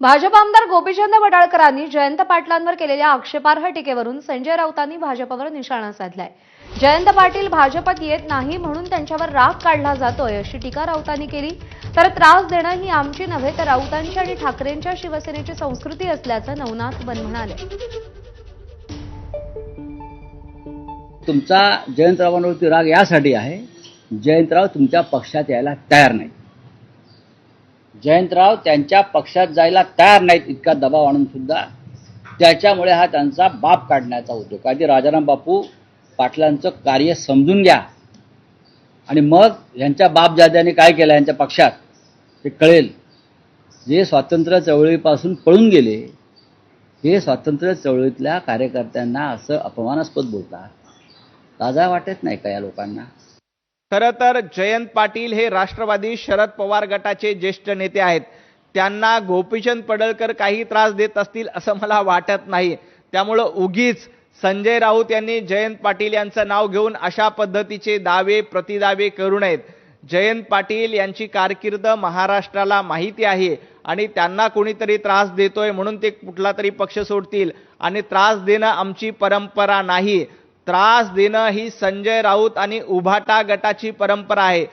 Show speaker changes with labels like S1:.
S1: भाजप आमदार गोपीचंद वडाळकरांनी जयंत पाटलांवर केलेल्या आक्षेपार्ह टीकेवरून संजय राऊतांनी भाजपवर निशाणा साधलाय. जयंत पाटील भाजपात येत नाही म्हणून त्यांच्यावर राग काढला जातोय अशी टीका राऊतांनी केली. तर त्रास देणं ही आमची नव्हे तर राऊतांची आणि ठाकरेंच्या शिवसेनेची संस्कृती असल्याचं नवनाथ बन म्हणाले.
S2: तुमचा जयंतरावांवरती राग यासाठी आहे. जयंतराव तुमच्या पक्षात यायला तयार नाही जयंतराव त्यांच्या पक्षात जायला तयार नाहीत इतका दबाव आणून सुद्धा. त्याच्यामुळे हा त्यांचा बाप काढण्याचा उद्योग. आधी राजाराम बापू पाटलांचं कार्य समजून घ्या. आणि मग यांच्या बापजाद्याने काय केलं यांच्या पक्षात? ते कळेल. जे स्वातंत्र्य चळवळीपासून पळून गेले हे स्वातंत्र्य चळवळीतल्या कार्यकर्त्यांना असं अपमानास्पद बोलतात. लाजा वाटत नाही का या लोकांना?
S3: खरं तर जयंत पाटील हे राष्ट्रवादी शरद पवार गटाचे ज्येष्ठ नेते आहेत. त्यांना गोपीचंद पडळकर काही त्रास देत असतील असं मला वाटत नाही. त्यामुळं उगीच संजय राऊत यांनी जयंत पाटील यांचं नाव घेऊन अशा पद्धतीचे दावे प्रतिदावे करू नयेत. जयंत पाटील यांची कारकीर्द महाराष्ट्राला माहिती आहे आणि त्यांना कोणीतरी त्रास देतोय म्हणून ते कुठला तरी पक्ष सोडतील आणि त्रास देणं आमची परंपरा नाही. त्रास देणं ही संजय राऊत आणि उभाटा गटाची परंपरा आहे.